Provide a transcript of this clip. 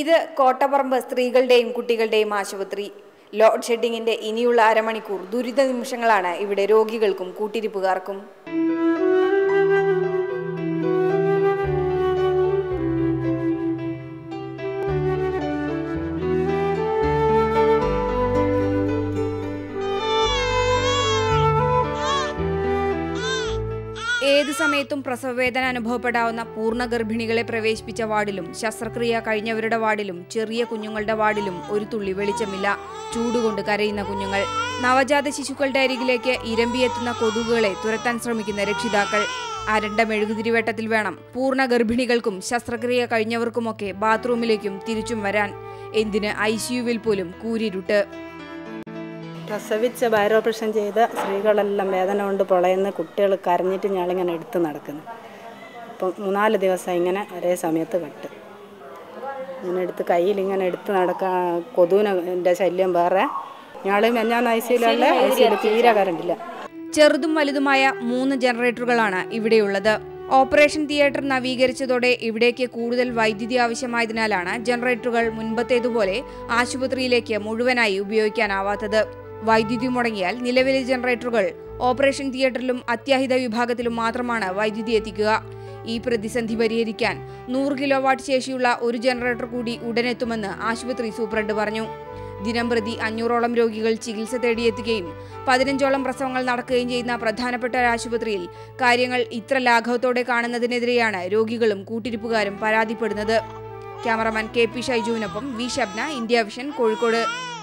ഇത് കോട്ടപ്പറമ്പ് സ്ത്രീകളുടെയും കുട്ടികളുടെയും ആശുപത്രി. ലോഡ് ഷെഡിങ്ങിന്റെ ഇനിയുള്ള അരമണിക്കൂർ ദുരിത നിമിഷങ്ങളാണ് ഇവിടെ രോഗികൾക്കും കൂട്ടിരിപ്പുകാർക്കും. ഏതു സമയത്തും പ്രസവവേദന അനുഭവപ്പെടാവുന്ന പൂർണ ഗർഭിണികളെ പ്രവേശിപ്പിച്ച വാർഡിലും ശസ്ത്രക്രിയ കഴിഞ്ഞവരുടെ വാർഡിലും ചെറിയ കുഞ്ഞുങ്ങളുടെ വാർഡിലും ഒരു തുള്ളി വെളിച്ചമില്ല. ചൂടുകൊണ്ട് കരയുന്ന കുഞ്ഞുങ്ങൾ. നവജാത ശിശുക്കളുടെ അരികിലേക്ക് ഇരമ്പിയെത്തുന്ന കൊതുകുകളെ തുരത്താൻ ശ്രമിക്കുന്ന രക്ഷിതാക്കൾ. അരണ്ട മെഴുകുതിരിവട്ടത്തിൽ വേണം. പൂർണ ഗർഭിണികൾക്കും ശസ്ത്രക്രിയ കഴിഞ്ഞവർക്കുമൊക്കെ ബാത്റൂമിലേക്കും തിരിച്ചും വരാൻ. എന്തിന് ഐ പോലും കൂരിരുട്ട്? പ്രസവിച്ച് വയറോപ്പറേഷൻ ചെയ്ത സ്ത്രീകളെല്ലാം വേദന കൊണ്ട് പൊളയുന്ന കുട്ടികൾ കരഞ്ഞിട്ട് ഞാളിങ്ങനെ എടുത്ത് നടക്കുന്നു. ഇപ്പം മൂന്നാൽ ദിവസം ഇങ്ങനെ ഒരേ സമയത്ത് കട്ട്. ഇങ്ങനെ എടുത്ത് കയ്യിൽ ഇങ്ങനെ എടുത്ത് നടക്കാൻ കൊതുവിന്റെ ശല്യം വേറെ. ഞാൾ മെഞ്ഞാന്ന് ഐ സിയിലുള്ള ഐ സിയിൽ തീരെ കറണ്ടില്ല. ചെറുതും വലുതുമായ മൂന്ന് ജനറേറ്ററുകളാണ് ഇവിടെയുള്ളത്. ഓപ്പറേഷൻ തിയേറ്റർ നവീകരിച്ചതോടെ ഇവിടേക്ക് കൂടുതൽ വൈദ്യുതി ആവശ്യമായതിനാലാണ് ജനറേറ്ററുകൾ മുൻപത്തേതുപോലെ ആശുപത്രിയിലേക്ക് മുഴുവനായി ഉപയോഗിക്കാനാവാത്തത്. വൈദ്യുതി മുടങ്ങിയാൽ നിലവിലെ ജനറേറ്ററുകൾ ഓപ്പറേഷൻ തിയേറ്ററിലും അത്യാഹിത വിഭാഗത്തിലും മാത്രമാണ് വൈദ്യുതി എത്തിക്കുക. ഈ പ്രതിസന്ധി പരിഹരിക്കാൻ നൂറ് കിലോ വാട്ട് ശേഷിയുള്ള ഒരു ജനറേറ്റർ കൂടി ഉടനെത്തുമെന്ന് ആശുപത്രി സൂപ്രണ്ട് പറഞ്ഞു. ദിനംപ്രതി അഞ്ഞൂറോളം രോഗികൾ ചികിത്സ തേടിയെത്തുകയും പതിനഞ്ചോളം പ്രസവങ്ങൾ നടക്കുകയും ചെയ്യുന്ന പ്രധാനപ്പെട്ട ആശുപത്രിയിൽ കാര്യങ്ങൾ ഇത്ര ലാഘവത്തോടെ കാണുന്നതിനെതിരെയാണ് രോഗികളും കൂട്ടിരിപ്പുകാരും പരാതിപ്പെടുന്നത്. Cameraman K P ഷൈജുവിനൊപ്പം V Shabna India vision Kozhikode.